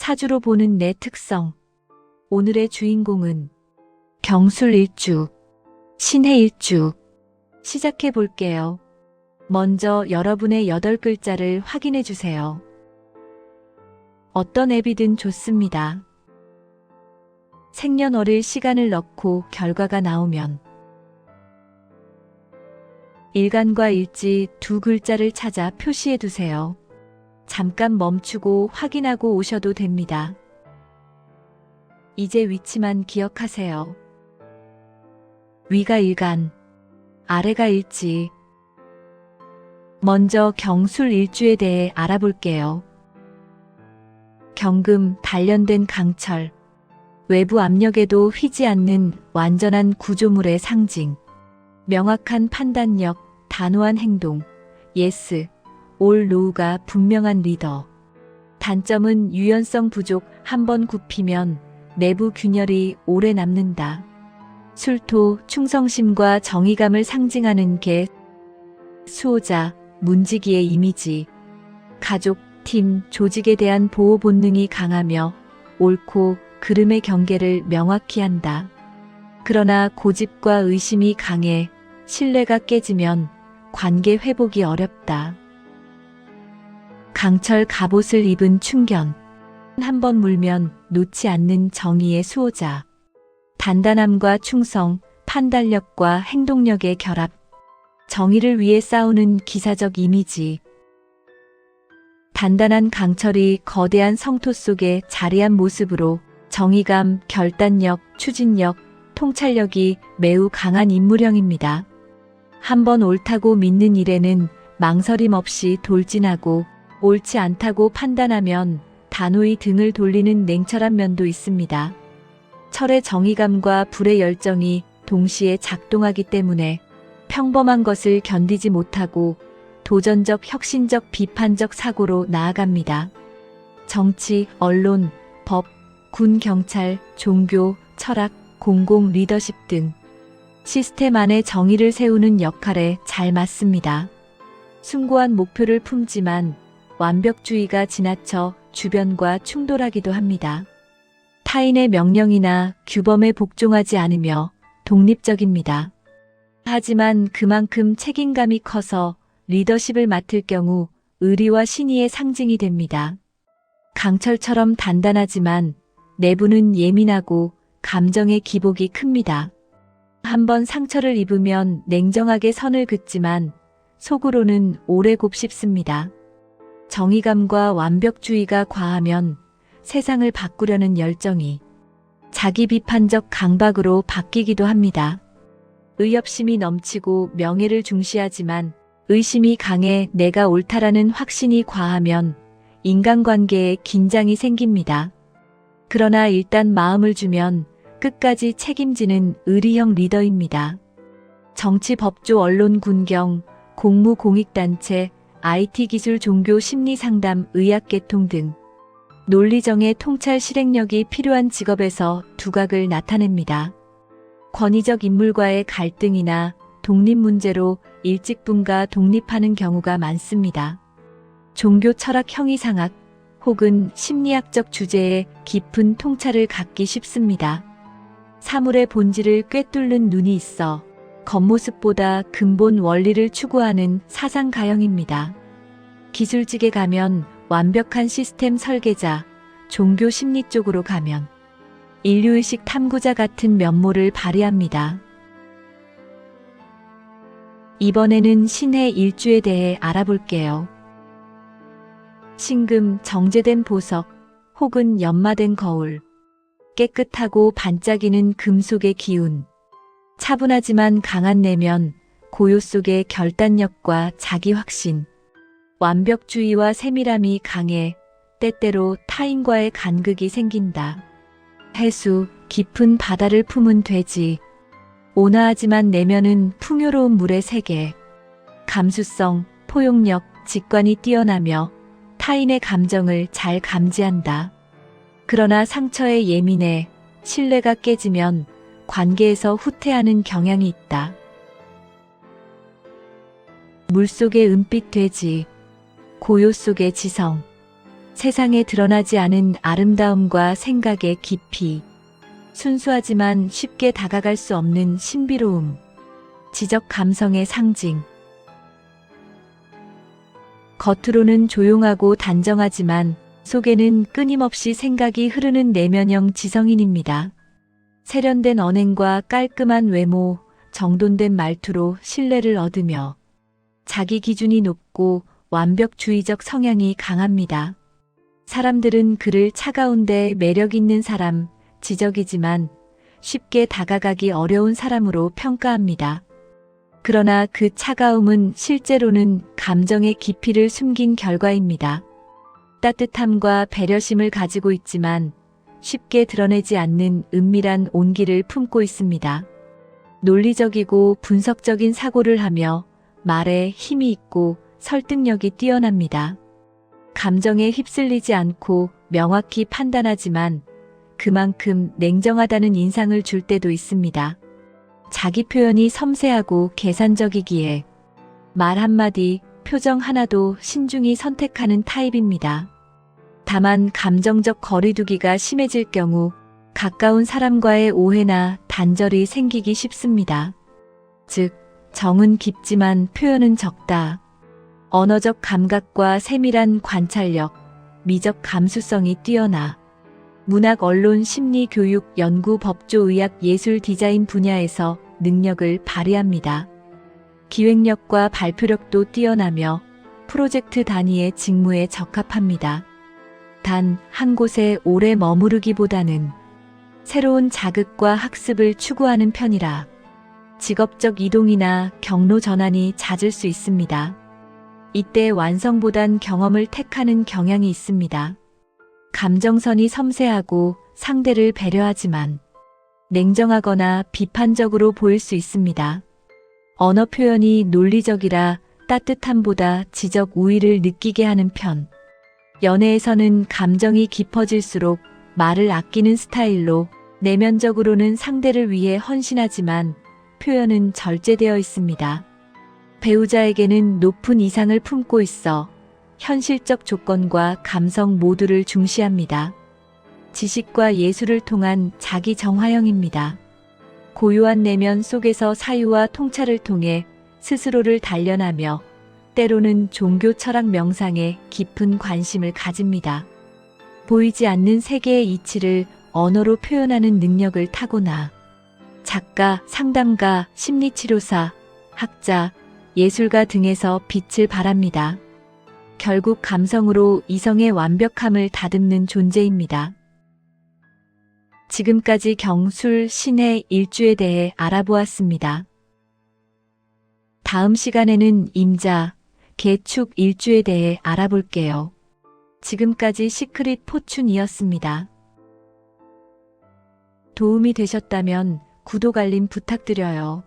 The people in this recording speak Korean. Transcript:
사주로 보는 내 특성. 오늘의 주인공은 경술일주, 신해일주. 시작해 볼게요. 먼저 여러분의 여덟 글자를 확인해 주세요. 어떤 앱이든 좋습니다. 생년월일 시간을 넣고 결과가 나오면 일간과 일지 두 글자를 찾아 표시해 두세요. 잠깐 멈추고 확인하고 오셔도 됩니다. 이제 위치만 기억하세요. 위가 일간, 아래가 일지. 먼저 경술 일주에 대해 알아볼게요. 경금, 단련된 강철, 외부 압력에도 휘지 않는 완전한 구조물의 상징, 명확한 판단력, 단호한 행동, 예스, 올 노우가 분명한 리더. 단점은 유연성 부족 한 번 굽히면 내부 균열이 오래 남는다. 술토, 충성심과 정의감을 상징하는 개, 수호자, 문지기의 이미지, 가족, 팀, 조직에 대한 보호 본능이 강하며 옳고 그름의 경계를 명확히 한다. 그러나 고집과 의심이 강해 신뢰가 깨지면 관계 회복이 어렵다. 강철 갑옷을 입은 충견. 한 번 물면 놓지 않는 정의의 수호자. 단단함과 충성, 판단력과 행동력의 결합. 정의를 위해 싸우는 기사적 이미지. 단단한 강철이 거대한 성토 속에 자리한 모습으로 정의감, 결단력, 추진력, 통찰력이 매우 강한 인물형입니다. 한번 옳다고 믿는 일에는 망설임 없이 돌진하고 옳지 않다고 판단하면 단호히 등을 돌리는 냉철한 면도 있습니다. 철의 정의감과 불의 열정이 동시에 작동하기 때문에 평범한 것을 견디지 못하고 도전적, 혁신적, 비판적 사고로 나아갑니다. 정치, 언론, 법, 군, 경찰, 종교, 철학, 공공 리더십 등 시스템 안에 정의를 세우는 역할에 잘 맞습니다. 숭고한 목표를 품지만 완벽주의가 지나쳐 주변과 충돌하기도 합니다. 타인의 명령이나 규범에 복종하지 않으며 독립적입니다. 하지만 그만큼 책임감이 커서 리더십을 맡을 경우 의리와 신의의 상징이 됩니다. 강철처럼 단단하지만 내부는 예민하고 감정의 기복이 큽니다. 한번 상처를 입으면 냉정하게 선을 긋지만 속으로는 오래 곱씹습니다. 정의감과 완벽주의가 과하면 세상을 바꾸려는 열정이 자기 비판적 강박으로 바뀌기도 합니다. 의협심이 넘치고 명예를 중시하지만 의심이 강해 내가 옳다라는 확신이 과하면 인간관계에 긴장이 생깁니다. 그러나 일단 마음을 주면 끝까지 책임지는 의리형 리더입니다. 정치, 법조, 언론, 군경, 공무, 공익단체, IT 기술, 종교, 심리 상담, 의학 계통 등 논리정의 통찰 실행력이 필요한 직업에서 두각을 나타냅니다. 권위적 인물과의 갈등이나 독립 문제로 일찍분가 독립하는 경우가 많습니다. 종교 철학 형이상학 혹은 심리학적 주제에 깊은 통찰을 갖기 쉽습니다. 사물의 본질을 꿰뚫는 눈이 있어 겉모습보다 근본 원리를 추구하는 사상 가형입니다. 기술직에 가면 완벽한 시스템 설계자, 종교 심리 쪽으로 가면 인류의식 탐구자 같은 면모를 발휘합니다. 이번에는 신의 일주에 대해 알아볼게요. 신금 정제된 보석 혹은 연마된 거울 깨끗하고 반짝이는 금속의 기운 차분하지만 강한 내면 고요 속의 결단력과 자기 확신 완벽주의와 세밀함이 강해 때때로 타인과의 간극이 생긴다. 해수 깊은 바다를 품은 돼지 온화하지만 내면은 풍요로운 물의 세계 감수성 포용력 직관이 뛰어나며 타인의 감정을 잘 감지한다. 그러나 상처에 예민해 신뢰가 깨지면 관계에서 후퇴하는 경향이 있다. 물 속의 은빛 돼지, 고요 속의 지성, 세상에 드러나지 않은 아름다움과 생각의 깊이, 순수하지만 쉽게 다가갈 수 없는 신비로움, 지적 감성의 상징. 겉으로는 조용하고 단정하지만 속에는 끊임없이 생각이 흐르는 내면형 지성인입니다. 세련된 언행과 깔끔한 외모, 정돈된 말투로 신뢰를 얻으며 자기 기준이 높고 완벽주의적 성향이 강합니다. 사람들은 그를 차가운데 매력 있는 사람, 지적이지만 쉽게 다가가기 어려운 사람으로 평가합니다. 그러나 그 차가움은 실제로는 감정의 깊이를 숨긴 결과입니다. 따뜻함과 배려심을 가지고 있지만 쉽게 드러내지 않는 은밀한 온기를 품고 있습니다. 논리적이고 분석적인 사고를 하며 말에 힘이 있고 설득력이 뛰어납니다. 감정에 휩쓸리지 않고 명확히 판단하지만 그만큼 냉정하다는 인상을 줄 때도 있습니다. 자기 표현이 섬세하고 계산적이기에 말 한마디, 표정 하나도 신중히 선택하는 타입입니다. 다만 감정적 거리두기가 심해질 경우 가까운 사람과의 오해나 단절이 생기기 쉽습니다. 즉, 정은 깊지만 표현은 적다. 언어적 감각과 세밀한 관찰력, 미적 감수성이 뛰어나 문학, 언론, 심리, 교육, 연구, 법조, 의학, 예술, 디자인 분야에서 능력을 발휘합니다. 기획력과 발표력도 뛰어나며 프로젝트 단위의 직무에 적합합니다. 단 한 곳에 오래 머무르기보다는 새로운 자극과 학습을 추구하는 편이라 직업적 이동이나 경로 전환이 잦을 수 있습니다. 이때 완성보단 경험을 택하는 경향이 있습니다. 감정선이 섬세하고 상대를 배려하지만 냉정하거나 비판적으로 보일 수 있습니다. 언어 표현이 논리적이라 따뜻함보다 지적 우위를 느끼게 하는 편. 연애에서는 감정이 깊어질수록 말을 아끼는 스타일로 내면적으로는 상대를 위해 헌신하지만 표현은 절제되어 있습니다. 배우자에게는 높은 이상을 품고 있어 현실적 조건과 감성 모두를 중시합니다. 지식과 예술을 통한 자기 정화형입니다. 고요한 내면 속에서 사유와 통찰을 통해 스스로를 단련하며 때로는 종교 철학 명상에 깊은 관심을 가집니다. 보이지 않는 세계의 이치를 언어로 표현하는 능력을 타고나 작가, 상담가, 심리치료사, 학자, 예술가 등에서 빛을 발합니다. 결국 감성으로 이성의 완벽함을 다듬는 존재입니다. 지금까지 경술, 신의 일주에 대해 알아보았습니다. 다음 시간에는 임자, 개축 일주에 대해 알아볼게요. 지금까지 시크릿 포춘이었습니다. 도움이 되셨다면 구독 알림 부탁드려요.